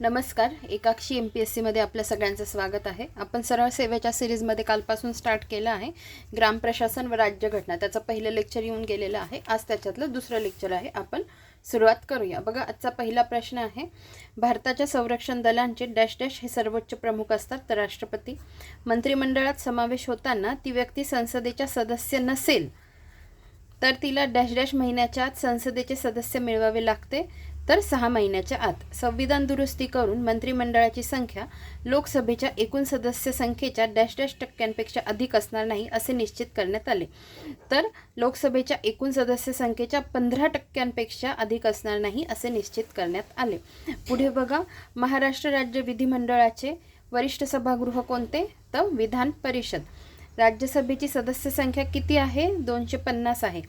नमस्कार एकाक्षी M P S सीमध्ये आपल्या सगळ्यांचं स्वागत आहे. आपण सरळ सेवेच्या सिरीजमध्ये कालपासून स्टार्ट केलं आहे. ग्राम प्रशासन व राज्यघटना त्याचं पहिलं लेक्चर येऊन गेलेलं आहे. आज त्याच्यातलं दुसरं लेक्चर आहे. आपण सुरुवात करूया. बघा आजचा पहिला प्रश्न आहे भारताच्या संरक्षण दलांचे डॅश डॅश हे सर्वोच्च प्रमुख असतात तर राष्ट्रपती. मंत्रिमंडळात समावेश होताना ती व्यक्ती संसदेच्या सदस्य नसेल तर तिला डॅश डॅश महिन्याच्या आत संसदेचे सदस्य मिळवावे लागते. तर सहा महिन्याच्या आत संविधान दुरुस्ती करून मंत्रिमंडळाची संख्या लोकसभेच्या एकूण सदस्य संख्येच्या डॅश डॅश टक्क्यांपेक्षा अधिक असणार नाही असे निश्चित करण्यात आले. तर लोकसभेच्या एकूण सदस्य संख्येच्या पंधरा टक्क्यांपेक्षा अधिक असणार नाही असे निश्चित करण्यात आले. पुढे बघा महाराष्ट्र राज्य विधिमंडळाचे वरिष्ठ सभागृह कोणते? तर विधान परिषद. राज्यसभेची सदस्य संख्या किती आहे? दोनशे पन्नास आहे.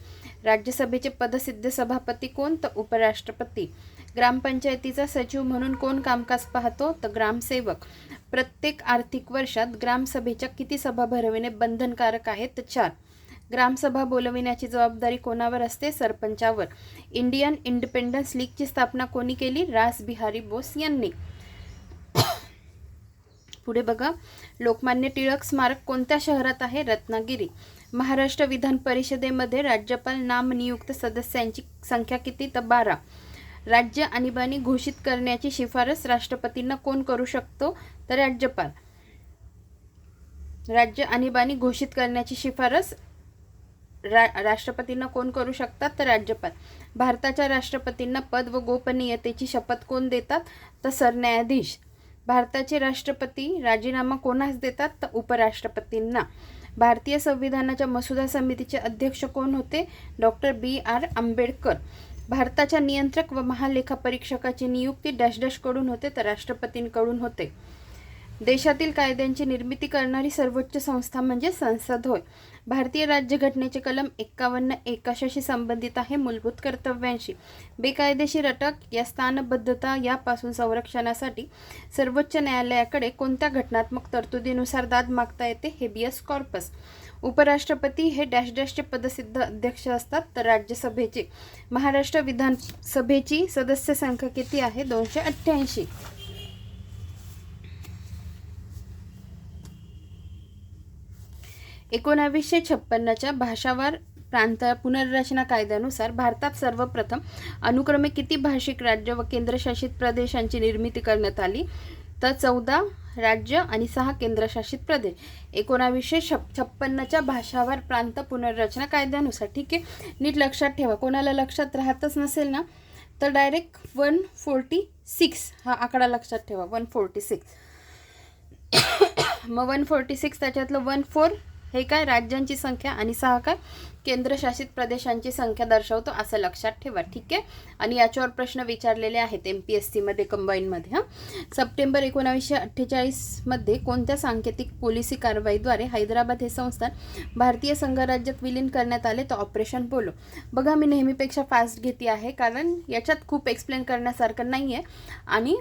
राज्यसभेचे पदसिद्ध सभापती कोण? तर उपराष्ट्रपती. ग्रामपंचायतीचा सचिव म्हणून कोण कामकाज पाहतो? तर ग्रामसेवक. प्रत्येक आर्थिक वर्षात ग्रामसभेच्या किती सभा भरविणे बंधनकारक आहे तर चार. ग्रामसभा बोलविण्याची जबाबदारी कोणावर असते? सरपंचावर. इंडियन इंडिपेंडन्स लीगची स्थापना कोणी केली? रास बिहारी बोस यांनी. पुढे बघा. लोकमान्य टिळक स्मारक कोणत्या शहरात आहे? रत्नागिरी. महाराष्ट्र विधान परिषदेमध्ये राज्यपाल नामनियुक्त सदस्यांची संख्या किती? तर बारा. राज्य आणीबाणी घोषित करण्याची शिफारस राष्ट्रपतींना कोण करू शकतो? तर राज्यपाल. राज्य आणीबाणी घोषित करण्याची शिफारस रा राष्ट्रपतींना कोण करू शकतात? तर राज्यपाल. भारताच्या राष्ट्रपतींना पद व गोपनीयतेची शपथ कोण देतात? तर सरन्यायाधीश. भारताचे राष्ट्रपती राजीनामा कोणास देतात? तर उपराष्ट्रपतींना. भारतीय संविधानाच्या मसुदा समितीचे अध्यक्ष कोण होते? Doctor B. आर. आंबेडकर. भारताच्या नियंत्रक व महालेखापरीक्षकाची नियुक्ती डॅश डॅशकडून होते तर राष्ट्रपतींकडून होते. देशातील कायद्यांची निर्मिती करणारी सर्वोच्च संस्था म्हणजे संसद होय. भारतीय राज्यघटनेचे कलम एक्कावन्न एकाशाशी संबंधित आहे मूलभूत कर्तव्यांशी. बेकायदेशीर अटक या स्थानबद्धता यापासून संरक्षणासाठी सर्वोच्च न्यायालयाकडे कोणत्या घटनात्मक तरतुदीनुसार दाद मागता येते हेबियस कॉर्पस उपराष्ट्रपती हे डॅश डॅशचे पदसिद्ध अध्यक्ष असतात तर राज्यसभेचे. महाराष्ट्र विधानसभेची सदस्य संख्या किती आहे? दोनशे अठ्ठ्याऐंशी. एकोणावीसशे छप्पन्नच्या भाषावार प्रांत पुनर्रचना कायद्यानुसार भारतात सर्वप्रथम अनुक्रमे किती भाषिक राज्य व केंद्रशासित प्रदेशांची निर्मिती करण्यात आली? तर चौदा राज्य आणि सहा केंद्रशासित प्रदेश. एकोणावीसशे छप छप्पन्नच्या भाषावार प्रांत पुनर्रचना कायद्यानुसार ठीक आहे? नीट लक्षात ठेवा. कोणाला लक्षात राहतच नसेल ना? तर डायरेक्ट वन फोर्टी सिक्स हा आकडा लक्षात ठेवा. वन फोर्टी सिक्स मग वन फोर्टी सिक्स त्याच्यातलं वन फोर हे काय राज्यांची संख्या आणि सहा काय? केंद्रशासित प्रदेशांची संख्या दर्शवतो असं लक्षात ठेवा ठीक आहे? आणि याच्यावर प्रश्न विचारलेले आहेत एम पी एस सीमध्ये कंबाईनमध्ये हां? सप्टेंबर एकोणावीसशे अठ्ठेचाळीसमध्ये कोणत्या सांकेतिक पोलिसी कारवाईद्वारे हैदराबाद हे संस्थान भारतीय संघराज्यात विलीन करण्यात आले? तर ऑपरेशन पोलो बघा मी नेहमीपेक्षा फास्ट घेते आहे कारण याच्यात खूप एक्सप्लेन करण्यासारखं नाही आहे आणि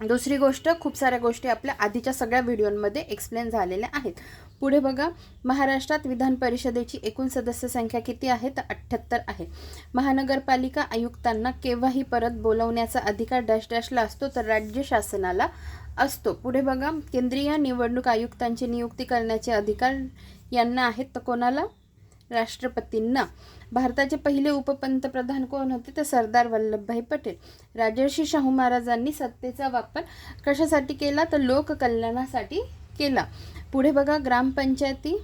दुसरी गोष्ट खूप साऱ्या गोष्टी आपल्या आधीच्या सगळ्या व्हिडिओमध्ये एक्सप्लेन झालेल्या आहेत. पुढे बघा महाराष्ट्रात विधान परिषदेची एकूण सदस्य संख्या किती आहे? तर अठ्ठ्याहत्तर आहे. महानगरपालिका आयुक्तांना केव्हाही परत बोलवण्याचा अधिकार डॅश डॅशला असतो तर राज्य शासनाला असतो. पुढे बघा केंद्रीय निवडणूक आयुक्तांची नियुक्ती करण्याचे अधिकार यांना आहेत तर कोणाला? राष्ट्रपतींना. भारताचे पहिले उपपंतप्रधान कोण होते? तर सरदार वल्लभभाई पटेल. राजर्षी शाहू महाराजांनी सत्तेचा वापर कशासाठी केला? तर लोककल्याणासाठी केला. पुढे बघा ग्रामपंचायती.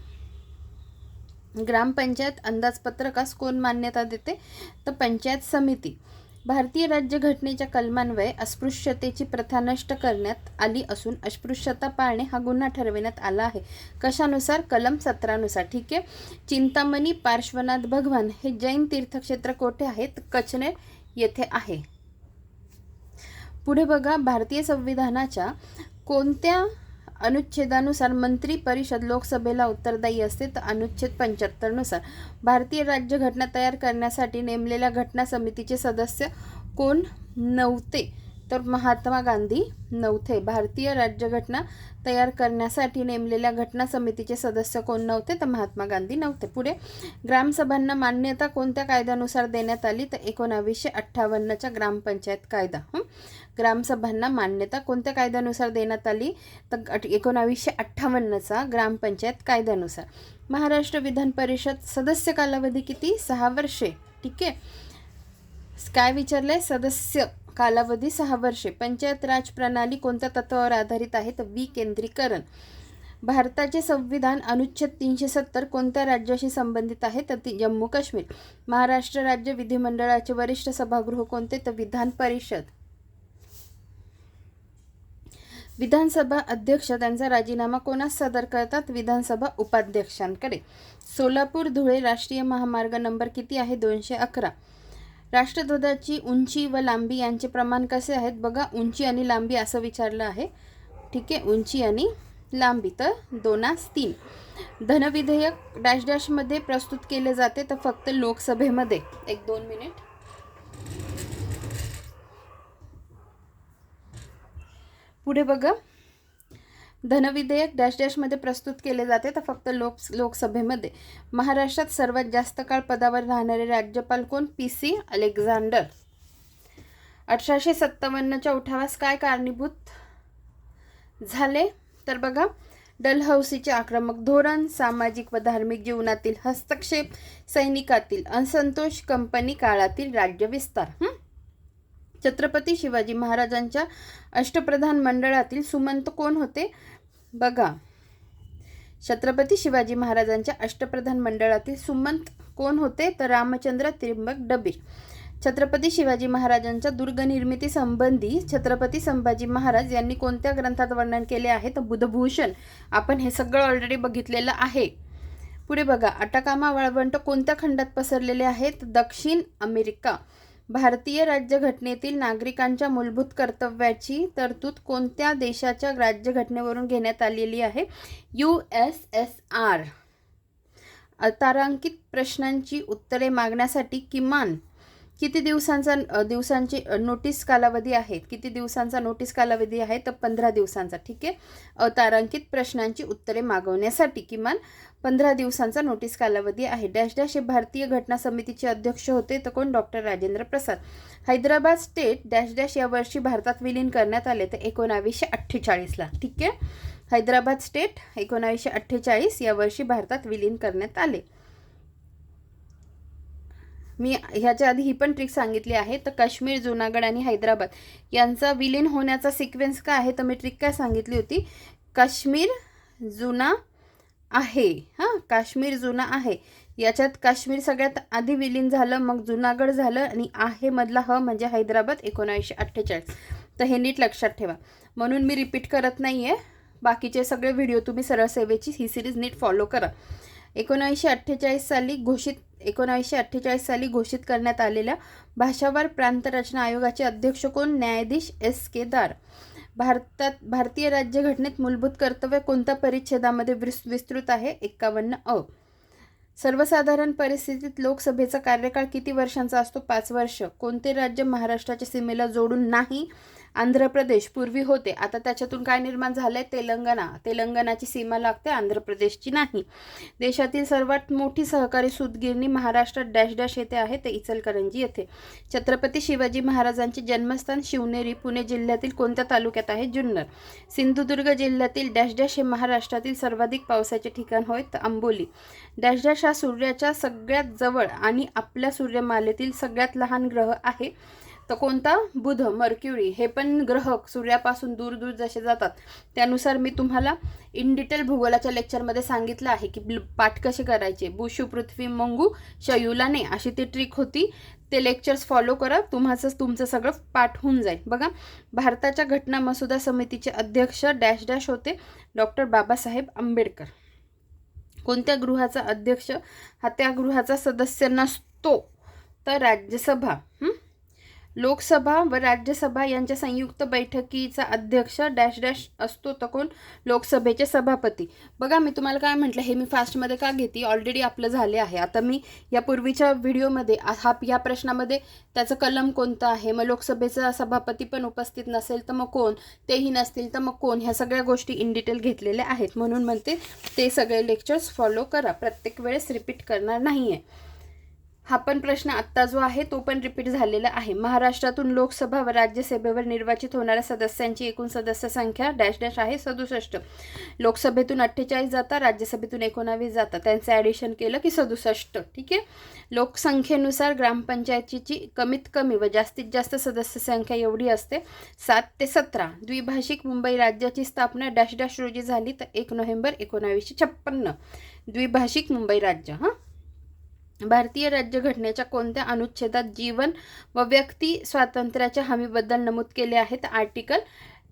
ग्रामपंचायत अंदाजपत्रकास कोण मान्यता देते? तर पंचायत समिती. भारतीय राज्यघटनेच्या कलमान्वये अस्पृश्यतेची प्रथा नष्ट करण्यात आली असून अस्पृश्यता पाळणे हा गुन्हा ठरविण्यात आला आहे. कशानुसार? कलम सतरानुसार. ठीक आहे? चिंतामणी पार्श्वनाथ भगवान हे जैन तीर्थक्षेत्र कोठे आहेत? कचनेर येथे आहे. पुढे बघा भारतीय संविधानाच्या कोणत्या अनुच्छेदानुसार मंत्री परिषद लोकसभेला उत्तरदायी असते तर अनुच्छेद पंच्याहत्तरनुसार. भारतीय राज्यघटना तयार करण्यासाठी नेमलेल्या घटना समितीचे सदस्य कोण? नव्हते. तर महात्मा गांधी नव्हते. भारतीय राज्यघटना तयार करण्यासाठी नेमलेल्या घटना समितीचे सदस्य कोण नव्हते? तर महात्मा गांधी नव्हते. पुढे ग्रामसभांना मान्यता कोणत्या कायद्यानुसार देण्यात आली? तर एकोणावीसशे अठ्ठावन्नच्या ग्रामपंचायत कायदा. हं? ग्रामसभांना मान्यता कोणत्या कायद्यानुसार देण्यात आली? तर एकोणावीसशे अठ्ठावन्नचा ग्रामपंचायत कायद्यानुसार. महाराष्ट्र विधान परिषद सदस्य कालावधी किती? सहा वर्षे. ठीक? आहे काय विचारलंय? सदस्य कालावधी सहा वर्षे. पंचायत राज प्रणाली कोणत्या तत्वावर आधारित आहे? तर विकेंद्रीकरण भारताचे संविधान अनुच्छेद तीनशे सत्तर कोणत्या राज्याशी संबंधित आहे? तर ती जम्मू काश्मीर. महाराष्ट्र राज्य विधिमंडळाचे वरिष्ठ सभागृह कोणते? तर विधान परिषद. विधानसभा अध्यक्ष त्यांचा राजीनामा कोणास सादर करतात? विधानसभा उपाध्यक्षांकडे. सोलापूर धुळे राष्ट्रीय महामार्ग नंबर किती आहे? दोनशे अकरा. राष्ट्रध्वजाची उंची व लांबी यांचे प्रमाण कसे आहेत? बघा उंची आणि लांबी असं विचारलं आहे. ठीक आहे उंची आणि लांबी. तर दोनास तीन. धनविधेयक डॅश डॅशमध्ये प्रस्तुत केले जाते तर फक्त लोकसभेमध्ये. एक दोन मिनिट. पुढे बघा. धनविधेयक डॅश डॅशमध्ये प्रस्तुत केले जाते तर फक्त लोक लोकसभेमध्ये. महाराष्ट्रात सर्वात जास्त काळ पदावर राहणारे राज्यपाल कोण? P C Alexander. अठराशे सत्तावन्नच्या उठावास काय कारणीभूत झाले? तर बघा डलहौसीचे आक्रमक धोरण सामाजिक व धार्मिक जीवनातील हस्तक्षेप सैनिकातील असंतोष कंपनी काळातील राज्य विस्तार छत्रपती शिवाजी महाराजांच्या अष्टप्रधान मंडळातील सुमंत कोण होते? बघा. छत्रपती शिवाजी महाराजांच्या अष्टप्रधान मंडळातील सुमंत कोण होते? तर रामचंद्र त्रिंबक डबे. छत्रपती शिवाजी महाराजांच्या दुर्गनिर्मिती संबंधी छत्रपती संभाजी महाराज यांनी कोणत्या ग्रंथात वर्णन केले आहे? तर बुधभूषण. आपण हे सगळं ऑलरेडी बघितलेलं आहे. पुढे बघा. अटाकामा वाळवंट कोणत्या खंडात पसरलेले आहेत दक्षिण अमेरिका. भारतीय राज्यघटनेतील नागरिकांच्या मूलभूत कर्तव्याची तरतूद कोणत्या देशाच्या राज्यघटनेवरून घेण्यात आलेली आहे? U S S R. तारांकित प्रश्नांची उत्तरे मागण्यासाठी किमान किती दिवसांचा दिवसांची नोटीस कालावधी आहे किती दिवसांचा नोटीस कालावधी आहे? तर पंधरा दिवसांचा ठीक आहे? अतारांकित प्रश्नांची उत्तरे मागवण्यासाठी किमान पंधरा दिवसांचा नोटीस कालावधी आहे. डॅश डॅश हे भारतीय घटना समितीचे अध्यक्ष होते तर कोण? Doctor Rajendra Prasad. Hyderabad state dash dash या वर्षी भारतात विलीन करण्यात आले तर एकोणावीसशे अठ्ठेचाळीसला ठीक आहे? हैदराबाद स्टेट एकोणावीसशे अठ्ठेचाळीस या वर्षी भारतात विलीन करण्यात आले. मी ह्याच्या आधी ही पण ट्रिक सांगितली आहे. तर काश्मीर जुनागड आणि हैदराबाद यांचा विलीन होण्याचा सिक्वेन्स काय आहे? तर मी ट्रिक काय सांगितली होती? काश्मीर जुना आहे. हां काश्मीर जुना आहे. याच्यात काश्मीर सगळ्यात आधी विलीन झालं मग जुनागड झालं आणि आहे मधला ह म्हणजे हैदराबाद एकोणावीसशे अठ्ठेचाळीस. तर हे नीट लक्षात ठेवा. म्हणून मी रिपीट करत नाही आहे बाकीचे सगळे व्हिडिओ तुम्ही सरळ सेवेची ही सिरीज नीट फॉलो करा. एकोणावीसशे अठ्ठेचाळीस साली घोषित एकोणावीसशे अठ्ठेचाळीस साली घोषित करण्यात आलेल्या भाषावार प्रांत रचना आयोगाचे अध्यक्ष कोण? न्यायाधीश एस केदार भारतात भारतीय राज्यघटनेत मूलभूत कर्तव्य कोणत्या परिच्छेदामध्ये विस- विस्तृत आहे? एक्कावन्न अ. सर्वसाधारण परिस्थितीत लोकसभेचा कार्यकाळ किती वर्षांचा असतो? पाच वर्ष. कोणते राज्य महाराष्ट्राच्या सीमेला जोडून नाही? आंध्र प्रदेश पूर्वी होते. आता त्याच्यातून काय निर्माण झालं आहे तेलंगणा. तेलंगणाची सीमा लागते आंध्र प्रदेशची नाही. देशातील सर्वात मोठी सहकारी सूतगिरणी महाराष्ट्रात डॅश डॅश येथे आहे ते इचलकरंजी येथे. छत्रपती शिवाजी महाराजांचे जन्मस्थान शिवनेरी पुणे जिल्ह्यातील कोणत्या तालुक्यात आहे? जुन्नर. सिंधुदुर्ग जिल्ह्यातील डॅश डॅश हे महाराष्ट्रातील सर्वाधिक पावसाचे ठिकाण होय तर आंबोली डॅश डॅश हा सूर्याच्या सगळ्यात जवळ आणि आपल्या सूर्यमालेतील सगळ्यात लहान ग्रह आहे. तर कोणता? बुध मर्क्युरी. हे पण ग्रह सूर्यापासून दूर दूर जसे जातात. त्यानुसार मी तुम्हाला इन डिटेल भूगोलाच्या लेक्चरमध्ये सांगितलं आहे की ब्ल- पाठ कसे करायचे. बुशू पृथ्वी मंगू शयुलाने अशी ती ट्रिक होती. ते लेक्चर्स फॉलो करा. तुम्हाचं तुमचं सगळं पाठ होऊन जाईल. बघा भारताच्या घटना मसुदा समितीचे अध्यक्ष डॅश डॅश होते डॉक्टर बाबासाहेब आंबेडकर. कोणत्या गृहाचा अध्यक्ष? हा त्या गृहाचा सदस्य नसतो. तर राज्यसभा लोकसभा व राज्यसभा यांच्या संयुक्त बैठकीचा अध्यक्ष डॅश डॅश असतो तर कोण लोकसभेचे सभापती. बघा मी तुम्हाला काय म्हटलं हे मी फास्टमध्ये का घेते? ऑलरेडी आपलं झाले आहे. आता मी या पूर्वीच्या व्हिडिओमध्ये हा या प्रश्नामध्ये त्याचं कलम कोणतं आहे? मग लोकसभेचा सभापती पण उपस्थित नसेल तर मग कोण? तेही नसतील तर मग कोण? ह्या सगळ्या गोष्टी इन डिटेल घेतलेल्या आहेत. म्हणून म्हणते ते सगळे लेक्चर्स फॉलो करा. प्रत्येक वेळेस रिपीट करणार नाही आहे हा पण प्रश्न आत्ता जो आहे तो पण रिपीट झालेला आहे. महाराष्ट्रातून लोकसभा व राज्यसभेवर निर्वाचित होणाऱ्या सदस्यांची एकूण सदस्य संख्या डॅश डॅश आहे सदुसष्ट. लोकसभेतून अठ्ठेचाळीस जातात राज्यसभेतून एकोणावीस जातात त्यांचं ॲडिशन केलं की सदुसष्ट. ठीक आहे? लोकसंख्येनुसार ग्रामपंचायतीची कमीत कमी व जास्तीत जास्त सदस्य संख्या एवढी असते सात ते सतरा. द्विभाषिक मुंबई राज्याची स्थापना डॅश डॅश रोजी झाली तर एक नोव्हेंबर एकोणावीसशे छप्पन्न. द्विभाषिक मुंबई राज्य हां? भारतीय राज्यघटनेच्या कोणत्या अनुच्छेदात जीवन व व्यक्ती स्वातंत्र्याच्या हमीबद्दल नमूद केले आहेत? आर्टिकल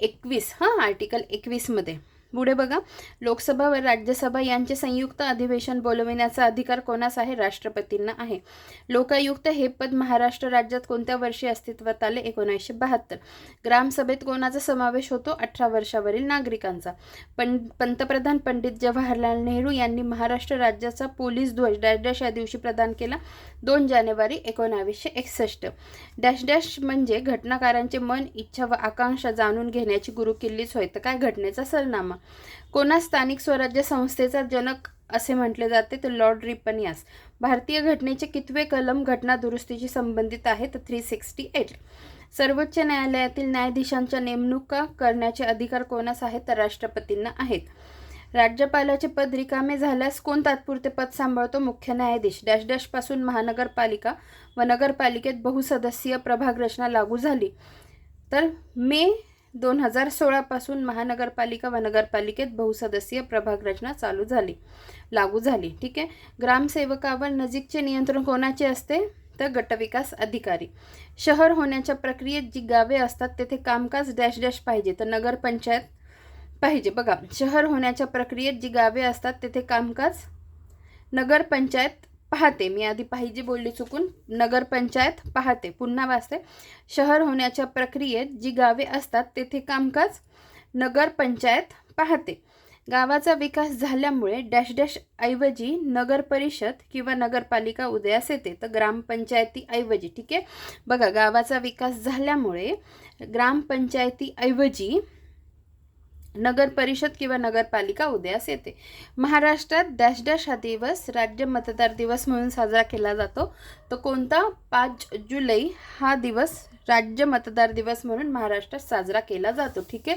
एकवीस हां? आर्टिकल एकवीसमध्ये. पुढे बघा. लोकसभा व राज्यसभा यांचे संयुक्त अधिवेशन बोलविण्याचा अधिकार कोणास आहे? राष्ट्रपतींना आहे. लोकायुक्त हे पद महाराष्ट्र राज्यात कोणत्या वर्षी अस्तित्वात आले? एकोणीसशे बहात्तर. ग्रामसभेत कोणाचा समावेश होतो? अठरा वर्षावरील नागरिकांचा. पण पंतप्रधान पंडित जवाहरलाल नेहरू यांनी महाराष्ट्र राज्याचा पोलीस ध्वज डॅश डॅश या दिवशी प्रदान केला. दोन जानेवारी एकोणावीसशे एकसष्ट. डॅश डॅश म्हणजे घटनाकारांचे मन इच्छा व आकांक्षा जाणून घेण्याची गुरुकिल्लीच होय. तर काय? घटनेचा सरनामा. कोणा स्थानिक स्वराज्य संस्थेचा जनक असे म्हटले जाते तर लॉर्ड रिपनियास. भारतीय घटनेचे कितवे कलम घटना दुरुस्तीशी संबंधित आहे तर थ्री सिक्स्टी एट सर्वोच्च न्यायालयातील न्यायाधीशांच्या नेमणुका करण्याचे अधिकार कोणास आहेत? तर राष्ट्रपतींना आहेत. राज्यपालाचे पद रिकामे झाल्यास कोण तात्पुरते पद सांभाळतो? मुख्य न्यायाधीश. डॅश डॅशपासून महानगरपालिका व नगरपालिकेत बहुसदस्यीय प्रभाग रचना लागू झाली. तर मे दोन हजार सोळापासून महानगरपालिका व नगरपालिकेत बहुसदस्यीय प्रभाग रचना चालू झाली. लागू झाली. ठीक आहे? ग्रामसेवकावर नजीकचे नियंत्रण कोणाचे असते? तर गटविकास अधिकारी. शहर होण्याच्या प्रक्रियेत जी गावे असतात तेथे कामकाज डॅश डॅश पाहिजे. तर नगरपंचायत पाहिजे. बघा शहर होण्याच्या प्रक्रियेत जी गावे असतात तेथे कामकाज नगरपंचायत पाहते. मी आधी पाहिजे बोलली चुकून. नगरपंचायत पाहते. पुन्हा वाचते. शहर होण्याच्या प्रक्रियेत जी गावे असतात तेथे कामकाज नगरपंचायत पाहते. गावाचा विकास झाल्यामुळे डॅश डॅश ऐवजी नगर परिषद किंवा नगरपालिका उदयास येते. तर ग्रामपंचायती ऐवजी ठीक आहे? बघा गावाचा विकास झाल्यामुळे ग्रामपंचायती ऐवजी नगर परिषद किंवा नगरपालिका उदयास येते. महाराष्ट्रात डॅश डॅश हा दिवस राज्य मतदार दिवस म्हणून साजरा केला जातो. तर कोणता? पाच जुलै हा दिवस राज्य मतदार दिवस म्हणून महाराष्ट्रात साजरा केला जातो. ठीक आहे?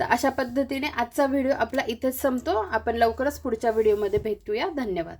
तर अशा पद्धतीने आजचा व्हिडिओ आपला इथेच संपतो. आपण लवकरच पुढच्या व्हिडिओमध्ये भेटूया. धन्यवाद.